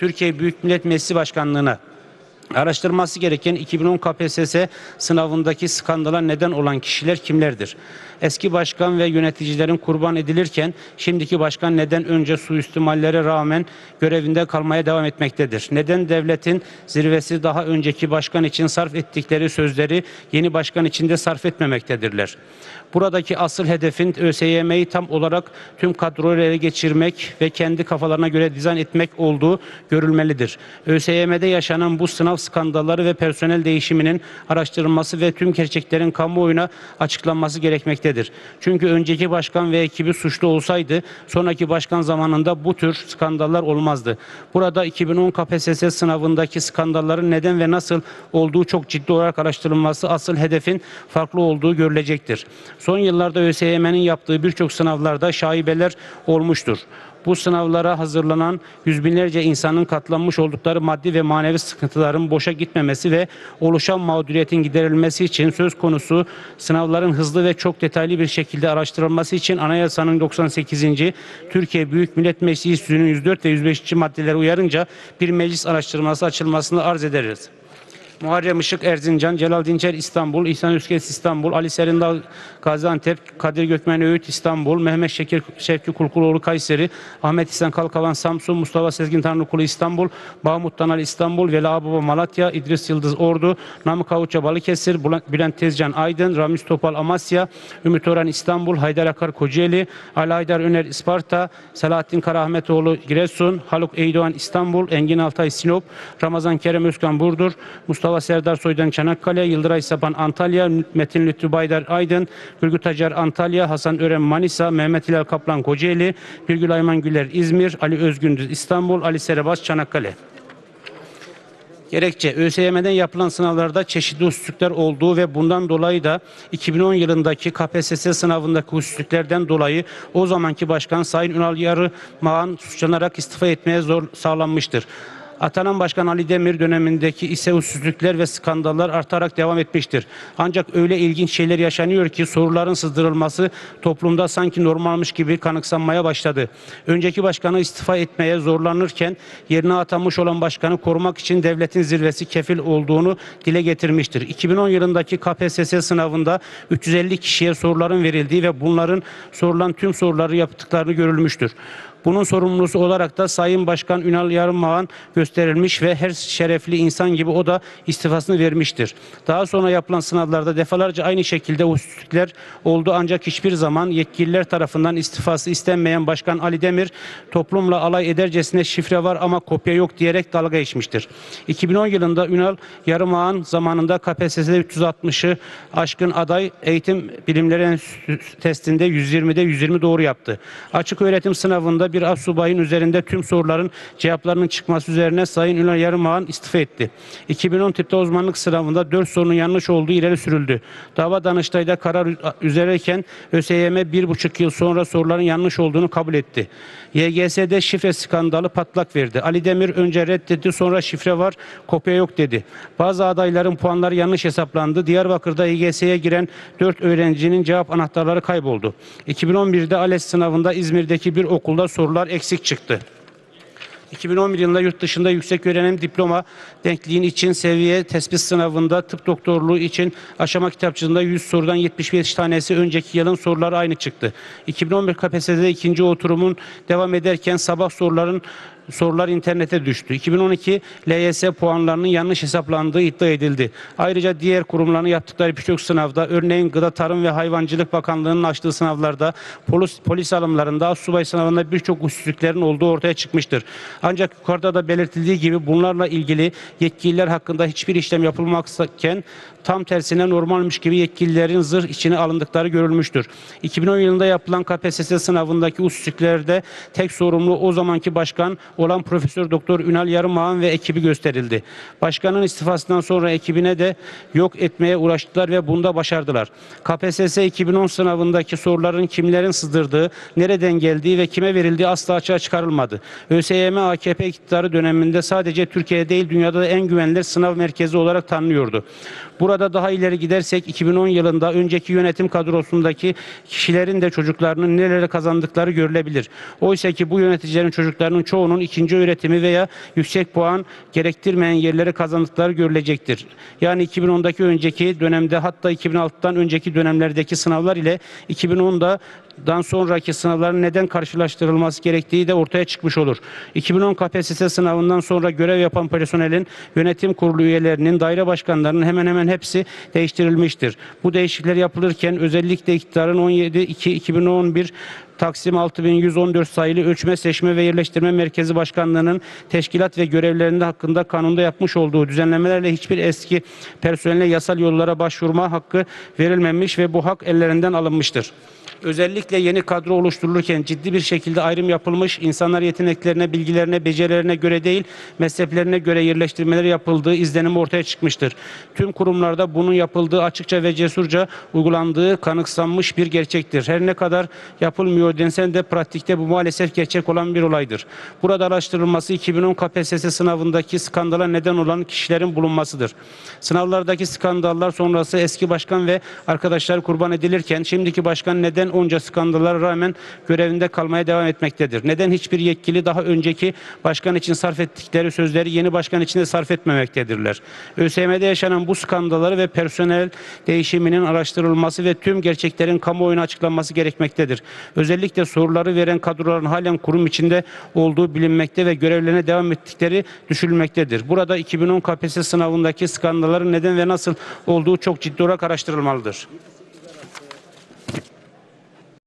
Türkiye Büyük Millet Meclisi Başkanlığı'na Araştırılması gereken 2010 KPSS sınavındaki skandala neden olan kişiler kimlerdir? Eski başkan ve yöneticilerin kurban edilirken şimdiki başkan neden önce suistimallere rağmen görevinde kalmaya devam etmektedir? Neden devletin zirvesi daha önceki başkan için sarf ettikleri sözleri yeni başkan için de sarf etmemektedirler? Buradaki asıl hedefin ÖSYM'yi tam olarak tüm kadroyu ele geçirmek ve kendi kafalarına göre dizayn etmek olduğu görülmelidir. ÖSYM'de yaşanan bu sınav skandalları ve personel değişiminin araştırılması ve tüm gerçeklerin kamuoyuna açıklanması gerekmektedir. Çünkü önceki başkan ve ekibi suçlu olsaydı sonraki başkan zamanında bu tür skandallar olmazdı. Burada 2010 KPSS sınavındaki skandalların neden ve nasıl olduğu çok ciddi olarak araştırılması asıl hedefin farklı olduğu görülecektir. Son yıllarda ÖSYM'nin yaptığı birçok sınavlarda şaibeler olmuştur. Bu sınavlara hazırlanan yüz binlerce insanın katlanmış oldukları maddi ve manevi sıkıntıların boşa gitmemesi ve oluşan mağduriyetin giderilmesi için söz konusu sınavların hızlı ve çok detaylı bir şekilde araştırılması için anayasanın 98. Türkiye Büyük Millet Meclisi'nin 104 ve 105. maddeleri uyarınca bir meclis araştırması açılmasını arz ederiz. Muharrem Işık Erzincan, Celal Dinçer İstanbul, İhsan Üskes İstanbul, Ali Serindal Gaziantep, Kadir Gökmen Öğüt İstanbul, Mehmet Şekir Şevki Kulkuloğlu Kayseri, Ahmet İhsan Kalkavan Samsun, Mustafa Sezgin Tanrıkulu İstanbul, Mahmut Tanal İstanbul, Veli Ağbaba Malatya, İdris Yıldız Ordu, Namık Avuçça Balıkesir, Bülent- Tezcan Aydın, Ramiz Topal Amasya, Ümit Orhan İstanbul, Haydar Akar Kocaeli, Ali Haydar Öner İsparta, Selahattin Karaahmetoğlu Giresun, Haluk Eydoğan İstanbul, Engin Altay Sinop, Ramazan Kerem Özkan Burdur, Mustafa Serdar Soydan Çanakkale, Yıldıray Sapan Antalya, Metin Lütfü Baydar Aydın, Turgut Acar Antalya, Hasan Ören Manisa, Mehmet Hilal Kaplan Kocaeli, Birgül Ayman Güler İzmir, Ali Özgündüz İstanbul, Ali Serebas Çanakkale. Gerekçe ÖSYM'den yapılan sınavlarda çeşitli hususluklar olduğu ve bundan dolayı da 2010 yılındaki KPSS sınavındaki hususluklardan dolayı o zamanki başkan Sayın Ünal Yarımağan suçlanarak istifa etmeye zor sağlanmıştır. Atanan Başkan Ali Demir dönemindeki ise usulsüzlükler ve skandallar artarak devam etmiştir. Ancak öyle ilginç şeyler yaşanıyor ki soruların sızdırılması toplumda sanki normalmiş gibi kanıksanmaya başladı. Önceki başkanı istifa etmeye zorlanırken yerine atanmış olan başkanı korumak için devletin zirvesi kefil olduğunu dile getirmiştir. 2010 yılındaki KPSS sınavında 350 kişiye soruların verildiği ve bunların sorulan tüm soruları yaptıklarını görülmüştür. Bunun sorumlusu olarak da Sayın Başkan Ünal Yarımağan gösterilmiş ve her şerefli insan gibi o da istifasını vermiştir. Daha sonra yapılan sınavlarda defalarca aynı şekilde hususluklar oldu ancak hiçbir zaman yetkililer tarafından istifası istenmeyen Başkan Ali Demir toplumla alay edercesine şifre var ama kopya yok diyerek dalga geçmiştir. 2010 yılında Ünal Yarımağan zamanında KPSS'de 360'ı aşkın aday eğitim bilimleri testinde 120'de 120 doğru yaptı. Açık öğretim sınavında bir asubayın üzerinde tüm soruların cevaplarının çıkması üzerine Sayın Ünal Yarımağan istifa etti. 2010 tipte uzmanlık sınavında 4 sorunun yanlış olduğu ileri sürüldü. Dava Danıştay'da karar üzereyken ÖSYM bir buçuk yıl sonra soruların yanlış olduğunu kabul etti. YGS'de şifre skandalı patlak verdi. Ali Demir önce reddetti sonra şifre var kopya yok dedi. Bazı adayların puanları yanlış hesaplandı. Diyarbakır'da YGS'ye giren 4 öğrencinin cevap anahtarları kayboldu. 2011'de ALES sınavında İzmir'deki bir okulda sorular eksik çıktı. 2011 yılında yurt dışında yüksek öğrenim diploma denkliğin için seviye tespit sınavında tıp doktorluğu için aşama kitapçığında 100 sorudan 75 tanesi önceki yılın soruları aynı çıktı. 2011 KPSS'de ikinci oturumun devam ederken sabah soruların sorular internete düştü. 2012 LYS puanlarının yanlış hesaplandığı iddia edildi. Ayrıca diğer kurumların yaptıkları birçok sınavda örneğin Gıda Tarım ve Hayvancılık Bakanlığı'nın açtığı sınavlarda polis, polis alımlarında subay sınavında birçok usulsüzlüklerin olduğu ortaya çıkmıştır. Ancak yukarıda da belirtildiği gibi bunlarla ilgili yetkililer hakkında hiçbir işlem yapılmakken tam tersine normalmiş gibi yetkililerin zırh içine alındıkları görülmüştür. 2010 yılında yapılan KPSS sınavındaki usulsüzlüklerde tek sorumlu o zamanki başkan olan Profesör Doktor Ünal Yarımağan ve ekibi gösterildi. Başkanın istifasından sonra ekibine de yok etmeye uğraştılar ve bunda başardılar. KPSS 2010 sınavındaki soruların kimlerin sızdırdığı, nereden geldiği ve kime verildiği asla açığa çıkarılmadı. ÖSYM AKP iktidarı döneminde sadece Türkiye değil dünyada da en güvenilir sınav merkezi olarak tanınıyordu. Burada daha ileri gidersek 2010 yılında önceki yönetim kadrosundaki kişilerin de çocuklarının nelere kazandıkları görülebilir. Oysa ki bu yöneticilerin çocuklarının çoğunun ikinci öğretimi veya yüksek puan gerektirmeyen yerlere kazandıkları görülecektir. Yani 2010'daki önceki dönemde hatta 2006'dan önceki dönemlerdeki sınavlar ile 2010'da dan sonraki sınavların neden karşılaştırılması gerektiği de ortaya çıkmış olur. 2010 KPSS sınavından sonra görev yapan personelin yönetim kurulu üyelerinin, daire başkanlarının hemen hemen hepsi değiştirilmiştir. Bu değişiklikler yapılırken özellikle iktidarın 17-2-2011 Taksim 6114 sayılı Ölçme, Seçme ve Yerleştirme Merkezi Başkanlığı'nın teşkilat ve görevlerinde hakkında kanunda yapmış olduğu düzenlemelerle hiçbir eski personele yasal yollara başvurma hakkı verilmemiş ve bu hak ellerinden alınmıştır. Özellikle yeni kadro oluşturulurken ciddi bir şekilde ayrım yapılmış, insanlar yeteneklerine, bilgilerine, becerilerine göre değil, mezheplerine göre yerleştirmeler yapıldığı izlenimi ortaya çıkmıştır. Tüm kurumlarda bunun yapıldığı açıkça ve cesurca uygulandığı kanıksanmış bir gerçektir. Her ne kadar yapılmıyor densen de pratikte bu maalesef gerçek olan bir olaydır. Burada araştırılması 2010 KPSS sınavındaki skandala neden olan kişilerin bulunmasıdır. Sınavlardaki skandallar sonrası eski başkan ve arkadaşlar kurban edilirken şimdiki başkan neden onca skandallara rağmen görevinde kalmaya devam etmektedir? Neden hiçbir yetkili daha önceki başkan için sarf ettikleri sözleri yeni başkan için de sarf etmemektedirler? ÖSYM'de yaşanan bu skandalları ve personel değişiminin araştırılması ve tüm gerçeklerin kamuoyuna açıklanması gerekmektedir. Özellikle soruları veren kadroların halen kurum içinde olduğu bilinmekte ve görevlerine devam ettikleri düşünülmektedir. Burada 2010 KPSS sınavındaki skandalların neden ve nasıl olduğu çok ciddi olarak araştırılmalıdır.